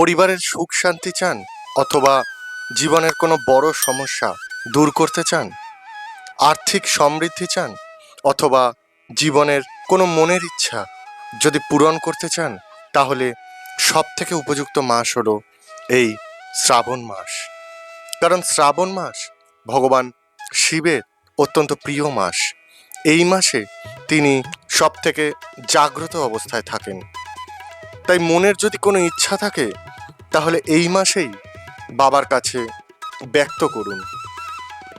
পরিবারের সুখ শান্তি চান অথবা জীবনের কোনো বড় সমস্যা দূর করতে চান? আর্থিক সমৃদ্ধি চান অথবা জীবনের কোনো মনের ইচ্ছা যদি পূরণ করতে চান, তাহলে সব থেকে উপযুক্ত মাস হলো এই শ্রাবণ মাস। কারণ শ্রাবণ মাস ভগবান শিবের অত্যন্ত প্রিয় মাস। এই মাসে তিনি সব থেকে জাগ্রত অবস্থায় থাকেন। তাই মনের যদি কোনো ইচ্ছা থাকে, তাহলে এই মাসেই বাবার কাছে ব্যক্ত করুন।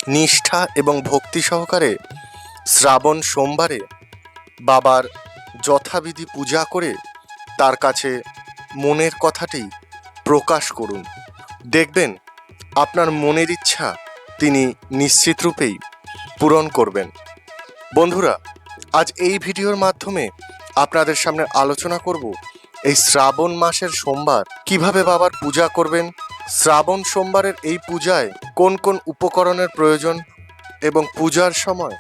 নিষ্ঠা এবং ভক্তি সহকারে শ্রাবণ সোমবারে বাবার যথাবিধি পূজা করে তার কাছে মনের কথাটি প্রকাশ করুন। দেখবেন, আপনার মনের ইচ্ছা তিনি নিশ্চিত রূপেই পূরণ করবেন। বন্ধুরা, আজ এই ভিডিওর মাধ্যমে আপনাদের সামনে আলোচনা করব এই শ্রাবণ মাসের সোমবার কীভাবে বাবার পূজা করবেন? শ্রাবণ সোমবারের এই পূজায় কোন কোন উপকরণের প্রয়োজন এবং পূজার সময়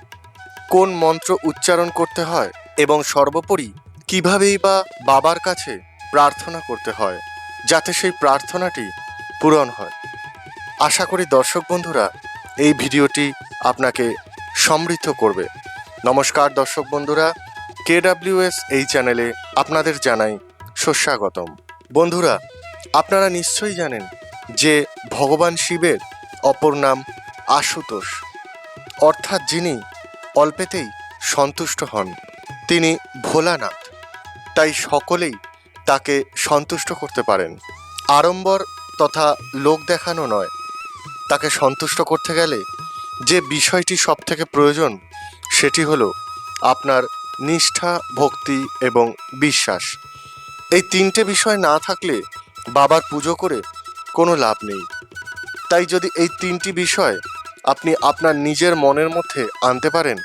কোন মন্ত্র উচ্চারণ করতে হয় এবং সর্বোপরি কিভাবেই বা বাবার কাছে প্রার্থনা করতে হয় যাতে সেই প্রার্থনাটি পূরণ হয়? আশা করি দর্শক বন্ধুরা, এই ভিডিওটি আপনাকে সমৃদ্ধ করবে। নমস্কার দর্শক বন্ধুরা, কেডাব্লিউএস এই চ্যানেলে আপনাদের জানাই সুস্বাগতম। বন্ধুরা, আপনারা নিশ্চয়ই জানেন যে ভগবান শিবের অপর নাম আশুতোষ। অর্থাৎ যিনি অল্পেতেই সন্তুষ্ট হন, তিনি ভোলানাথ। তাই সকলেই তাকে সন্তুষ্ট করতে পারেন। আড়ম্বর তথা লোক দেখানো নয়। তাকে সন্তুষ্ট করতে গেলে যে বিষয়টি সব থেকে প্রয়োজন, সেটি হলো আপনার নিষ্ঠা, ভক্তি এবং বিশ্বাস। এই তিনটে বিষয় না থাকলে বাবার পুজো করে কোনো লাভ নেই। তাই যদি এই তিনটি বিষয় আপনি আপনার নিজের মনের মধ্যে আনতে পারেন,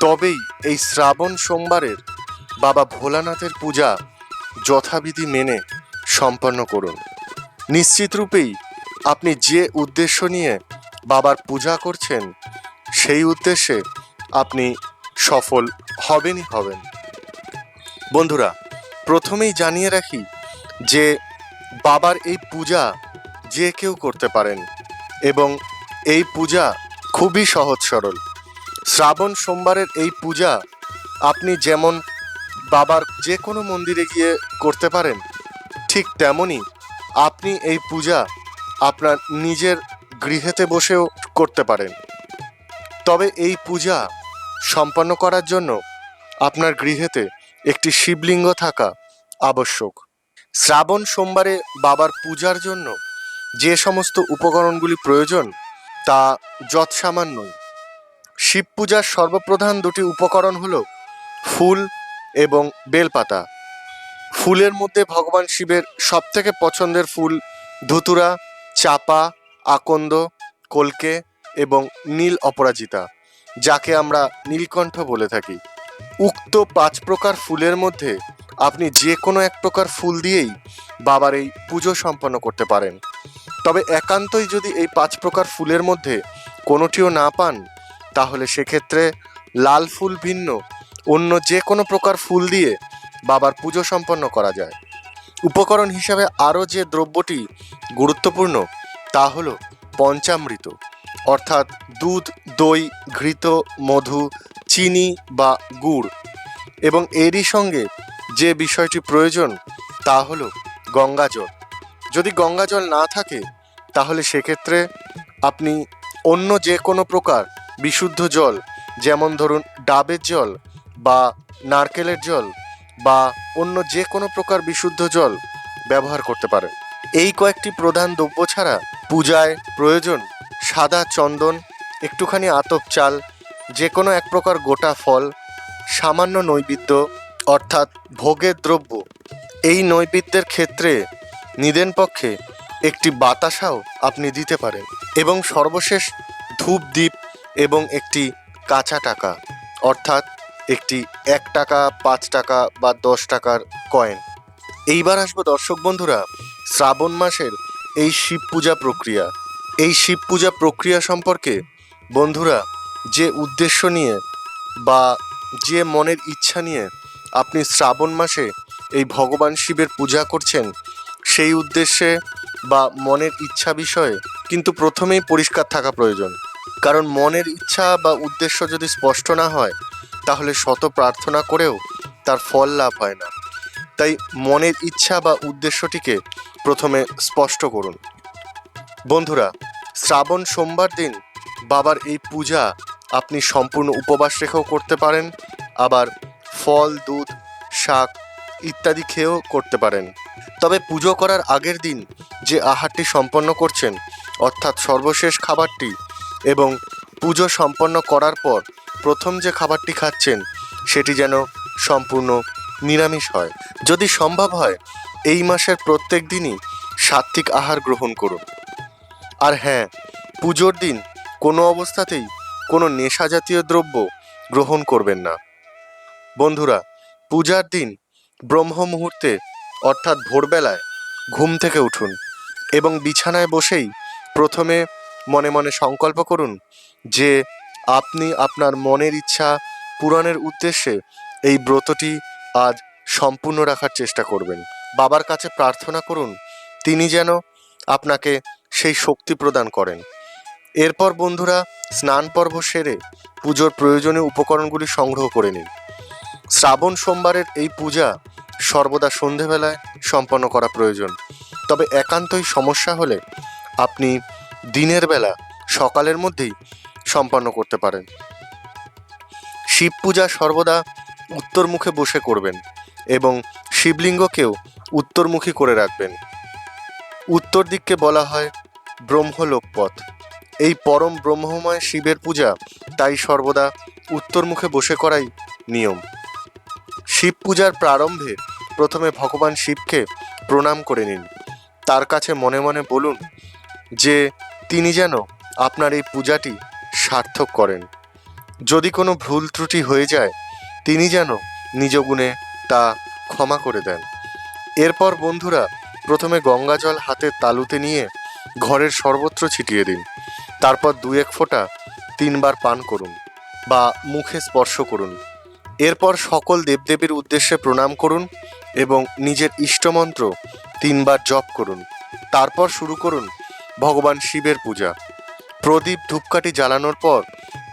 তবেই এই শ্রাবণ সোমবারের বাবা ভোলানাথের পূজা যথাবিধি মেনে সম্পন্ন করুন। নিশ্চিত রূপেই আপনি যে উদ্দেশ্য নিয়ে বাবার পূজা করছেন, সেই উদ্দেশ্যে আপনি সফল হবেনই হবেন। বন্ধুরা প্রথমেই জানিয়ে রাখি যে বাবার এই পূজা যে কেউ করতে পারেন এবং এই পূজা খুবই সহজ সরল। শ্রাবণ সোমবারের এই পূজা আপনি যেমন বাবার যে কোনো মন্দিরে গিয়ে করতে পারেন, ঠিক তেমনই আপনি এই পূজা আপনার নিজের গৃহেতে বসেও করতে পারেন। তবে এই পূজা সম্পন্ন করার জন্য আপনার গৃহেতে একটি শিবলিঙ্গ থাকা আবশ্যক। শ্রাবণ সোমবারে বাবার পূজার জন্য যে সমস্ত উপকরণগুলি প্রয়োজন, তা যৎসামান্যই শিব পূজার সর্বপ্রধান দুটি উপকরণ হল ফুল এবং বেলপাতা। ফুলের মধ্যে ভগবান শিবের সবথেকে পছন্দের ফুল ধুতুরা, চাপা, আকন্দ, কলকে এবং নীল অপরাজিতা, যাকে আমরা নীলকণ্ঠ বলে থাকি। উক্ত পাঁচ প্রকার ফুলের মধ্যে আপনি যে কোনো এক প্রকার ফুল দিয়েই বাবার এই পুজো সম্পন্ন করতে পারেন। তবে একান্তই যদি এই পাঁচ প্রকার ফুলের মধ্যে কোনোটিও না পান, তাহলে সেক্ষেত্রে লাল ফুল ভিন্ন অন্য যে কোনো প্রকার ফুল দিয়ে বাবার পুজো সম্পন্ন করা যায়। উপকরণ হিসাবে আরও যে দ্রব্যটি গুরুত্বপূর্ণ, তা হলো পঞ্চামৃত, অর্থাৎ দুধ, দই, ঘৃত, মধু চিনি বা গুড়। এবং এরই সঙ্গে যে বিষয়টি প্রয়োজন, তা হলো গঙ্গাজল। যদি গঙ্গাজল না থাকে, তাহলে সেক্ষেত্রে আপনি অন্য যে কোনো প্রকার বিশুদ্ধ জল, যেমন ধরুন ডাবের জল বা নারকেলের জল বা অন্য যে কোনো প্রকার বিশুদ্ধ জল ব্যবহার করতে পারেন। এই কয়েকটি প্রধান দ্রব্য ছাড়া পূজায় প্রয়োজন সাদা চন্দন, একটুখানি আতপ চাল যে কোনো এক প্রকার গোটা ফল, সামান্য নৈবেদ্য, অর্থাৎ ভোগের দ্রব্য, এই নৈবেদ্যের ক্ষেত্রে নিদেন পক্ষে একটি বাতাসাও আপনি দিতে পারেন এবং সর্বশেষ ধূপ দ্বীপ এবং একটি কাঁচা টাকা, অর্থাৎ একটি এক টাকা, পাঁচ টাকা বা দশ টাকার কয়েন। এইবার আসব দর্শক বন্ধুরা, শ্রাবণ মাসের এই শিব পূজা প্রক্রিয়া। এই শিব পূজা প্রক্রিয়া সম্পর্কে বন্ধুরা যে উদ্দেশ্য নিয়ে বা যে মনের ইচ্ছা নিয়ে আপনি শ্রাবণ মাসে এই ভগবান শিবের পূজা করছেন, সেই উদ্দেশ্যে বা মনের ইচ্ছা বিষয়ে কিন্তু প্রথমেই পরিষ্কার থাকা প্রয়োজন। কারণ মনের ইচ্ছা বা উদ্দেশ্য যদি স্পষ্ট না হয়, তাহলে শত প্রার্থনা করেও তার ফল লাভ হয় না। তাই মনের ইচ্ছা বা উদ্দেশ্যটিকে প্রথমে স্পষ্ট করুন। বন্ধুরা, শ্রাবণ সোমবার দিন বাবার এই পূজা আপনি সম্পূর্ণ উপবাস রেখেও করতে পারেন, আবার ফল, দুধ, শাক ইত্যাদি খেয়েও করতে পারেন। তবে পুজো করার আগের দিন যে আহারটি সম্পন্ন করছেন, অর্থাৎ সর্বশেষ খাবারটি এবং পুজো সম্পন্ন করার পর প্রথম যে খাবারটি খাচ্ছেন, সেটি যেন সম্পূর্ণ নিরামিষ হয়। যদি সম্ভব হয়, এই মাসের প্রত্যেক দিনই সাত্ত্বিক আহার গ্রহণ করুন। আর হ্যাঁ পুজোর দিন কোনো অবস্থাতেই কোনো নেশা জাতীয় দ্রব্য গ্রহণ করবেন না। বন্ধুরা, পূজার দিন ব্রহ্ম মুহূর্তে অর্থাৎ ভোরবেলায়, ঘুম থেকে উঠুন এবং বিছানায় বসেই প্রথমে মনে মনে সংকল্প করুন যে আপনি আপনার মনের ইচ্ছা পূরণের উদ্দেশ্যে এই ব্রতটি আজ সম্পূর্ণ রাখার চেষ্টা করবেন। বাবার কাছে প্রার্থনা করুন, তিনি যেন আপনাকে সেই শক্তি প্রদান করেন। এরপর বন্ধুরা স্নান পর্ব সেরে পুজোর প্রয়োজনীয় উপকরণগুলি সংগ্রহ করে নিন। শ্রাবণ সোমবারের এই পূজা সর্বদা সন্ধেবেলায় সম্পন্ন করা প্রয়োজন। তবে একান্তই সমস্যা হলে আপনি দিনের বেলা সকালের মধ্যেই সম্পন্ন করতে পারেন। শিব পূজা সর্বদা উত্তরমুখে বসে করবেন এবং শিবলিঙ্গকেও উত্তরমুখী করে রাখবেন। উত্তর দিককে বলা হয় ব্রহ্মলোকপথ। এই পরম ব্রহ্মময় শিবের পূজা তাই সর্বদা উত্তরমুখে বসে করাই নিয়ম। শিব পূজার প্রারম্ভে প্রথমে ভগবান শিবকে প্রণাম করে নিন। তার কাছে মনে মনে বলুন যে, তিনি যেন আপনার এই পূজাটি সার্থক করেন। যদি কোনো ভুল ত্রুটি হয়ে যায়, তিনি যেন নিজ গুণে তা ক্ষমা করে দেন। এরপর বন্ধুরা প্রথমে গঙ্গা জল হাতের তালুতে নিয়ে ঘরের সর্বত্র ছিটিয়ে দিন। তারপর দু এক ফোঁটা তিনবার পান করুন বা মুখে স্পর্শ করুন। এরপর সকল দেবদেবীর উদ্দেশ্যে প্রণাম করুন এবং নিজের ইষ্টমন্ত্র তিনবার জপ করুন। তারপর শুরু করুন ভগবান শিবের পূজা। প্রদীপ ধূপকাঠি জ্বালানোর পর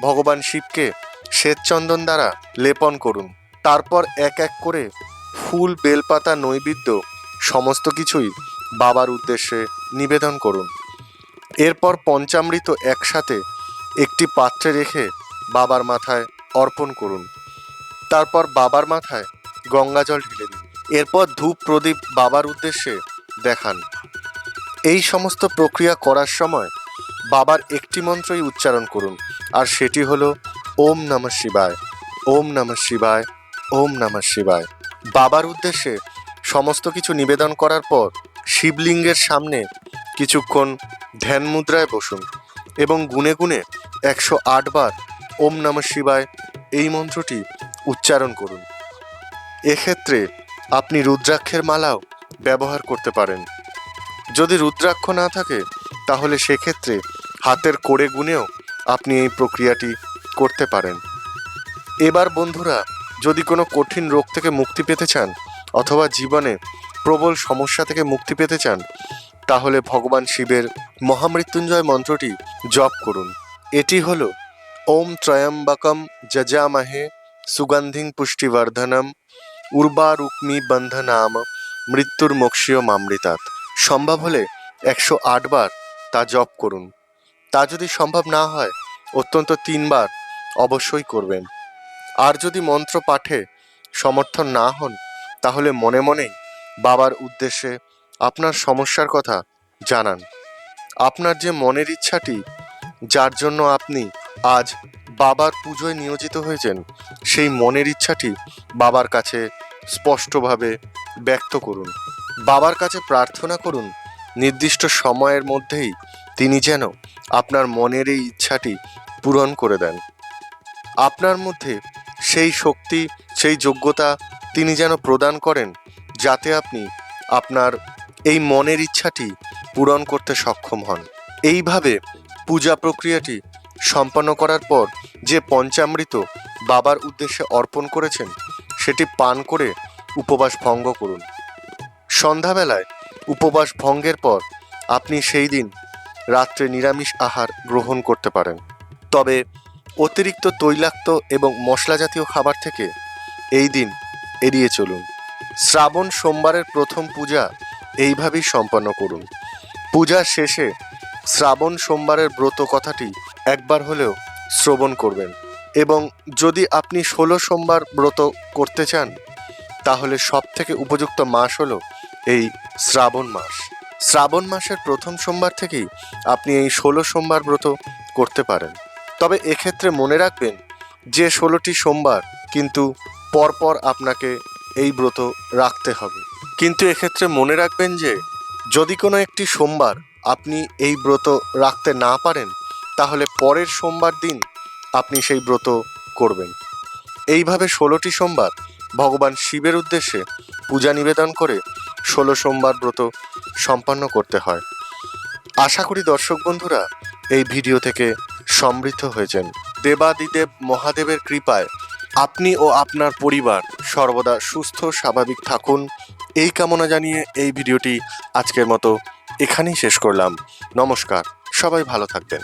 ভগবান শিবকে শ্বেতচন্দন দ্বারা লেপন করুন। তারপর এক এক করে ফুল, বেলপাতা, নৈবেদ্য, সমস্ত কিছুই বাবার উদ্দেশ্যে নিবেদন করুন। এরপর পঞ্চামৃত একসাথে একটি পাত্রে রেখে বাবার মাথায় অর্পণ করুন। তারপর বাবার মাথায় গঙ্গা জল ঢেলে দিন। এরপর ধূপ প্রদীপ বাবার উদ্দেশ্যে দেখান। এই সমস্ত প্রক্রিয়া করার সময় বাবার একটি মন্ত্রই উচ্চারণ করুন, আর সেটি হলো, ওম নমঃ শিবায়, ওম নমঃ শিবায়, ওম নমঃ শিবায়। বাবার উদ্দেশ্যে সমস্ত কিছু নিবেদন করার পর শিবলিঙ্গের সামনে কিছুক্ষণ ধ্যান মুদ্রায় বসুন এবং গুনে গুনে একশো আট বার ওম নমঃ শিবায় এই মন্ত্রটি উচ্চারণ করুন। এক্ষেত্রে আপনি রুদ্রাক্ষের মালাও ব্যবহার করতে পারেন। যদি রুদ্রাক্ষ না থাকে, তাহলে সেক্ষেত্রে হাতের কোড়ে গুনেও আপনি এই প্রক্রিয়াটি করতে পারেন। এবার বন্ধুরা, যদি কোনো কঠিন রোগ থেকে মুক্তি পেতে চান অথবা জীবনে প্রবল সমস্যা থেকে মুক্তি পেতে চান তাহলে ভগবান শিবের মহামৃত্যুঞ্জয় মন্ত্রটি জপ করুন। এটি হল, ওম ত্রয়ম্বকম যজামহে সুগন্ধিং পুষ্টিবর্ধনম উর্বারুক্মি বন্ধনাম মৃত্যুর মোক্ষীয় মামৃতাৎ সম্ভব হলে একশো বার তা জপ করুন। তা যদি সম্ভব না হয়, অত্যন্ত তিনবার অবশ্যই করবেন। আর যদি মন্ত্র পাঠে সমর্থন না হন, তাহলে মনে মনেই বাবার উদ্দেশ্যে আপনার সমস্যার কথা জানান। আপনার যে মনের ইচ্ছাটি, যার জন্য আপনি আজ বাবার পুজোয় নিয়োজিত হয়েছেন, সেই মনের ইচ্ছাটি বাবার কাছে স্পষ্টভাবে ব্যক্ত করুন। বাবার কাছে প্রার্থনা করুন, নির্দিষ্ট সময়ের মধ্যেই তিনি যেন আপনার মনের এই ইচ্ছাটি পূরণ করে দেন। আপনার মধ্যে সেই শক্তি, সেই যোগ্যতা তিনি যেন প্রদান করেন, যাতে আপনি আপনার এই মনের ইচ্ছাটি পূরণ করতে সক্ষম হন। এইভাবে পূজা প্রক্রিয়াটি সম্পন্ন করার পর যে পঞ্চামৃত বাবার উদ্দেশ্যে অর্পণ করেছেন, সেটি পান করে উপবাস ভঙ্গ করুন। সন্ধ্যাবেলায় উপবাস ভঙ্গের পর আপনি সেই দিন রাত্রে নিরামিষ আহার গ্রহণ করতে পারেন। তবে অতিরিক্ত তৈলাক্ত এবং মশলা জাতীয় খাবার থেকে এই দিন এড়িয়ে চলুন। শ্রাবণ সোমবারের প্রথম পূজা এইভাবেই সম্পন্ন করুন। পূজার শেষে শ্রাবণ সোমবারের ব্রত কথাটি একবার হলেও শ্রবণ করবেন। এবং যদি আপনি ষোলো সোমবার ব্রত করতে চান, তাহলে সব থেকে উপযুক্ত মাস হলো এই শ্রাবণ মাস। শ্রাবণ মাসের প্রথম সোমবার থেকেই আপনি এই ষোলো সোমবার ব্রত করতে পারেন। তবে এক্ষেত্রে মনে রাখবেন যে ষোলোটি সোমবার কিন্তু পরপর আপনাকে এই ব্রত রাখতে হবে। কিন্তু এক্ষেত্রে মনে রাখবেন যে, যদি কোনো একটি সোমবার আপনি এই ব্রত রাখতে না পারেন, তাহলে পরের সোমবার দিন আপনি সেই ব্রত করবেন। এইভাবে ষোলোটি সোমবার ভগবান শিবের উদ্দেশ্যে পূজা নিবেদন করে ষোলো সোমবার ব্রত সম্পন্ন করতে হয়। আশা করি দর্শক বন্ধুরা, এই ভিডিও থেকে সমৃদ্ধ হয়েছেন। দেবাদিদেব মহাদেবের কৃপায় আপনি ও আপনার পরিবার সর্বদা সুস্থ, স্বাভাবিক থাকুন। এই কামনা জানিয়ে এই ভিডিওটি আজকের মতো এখানেই শেষ করলাম। নমস্কার সবাই ভালো থাকবেন।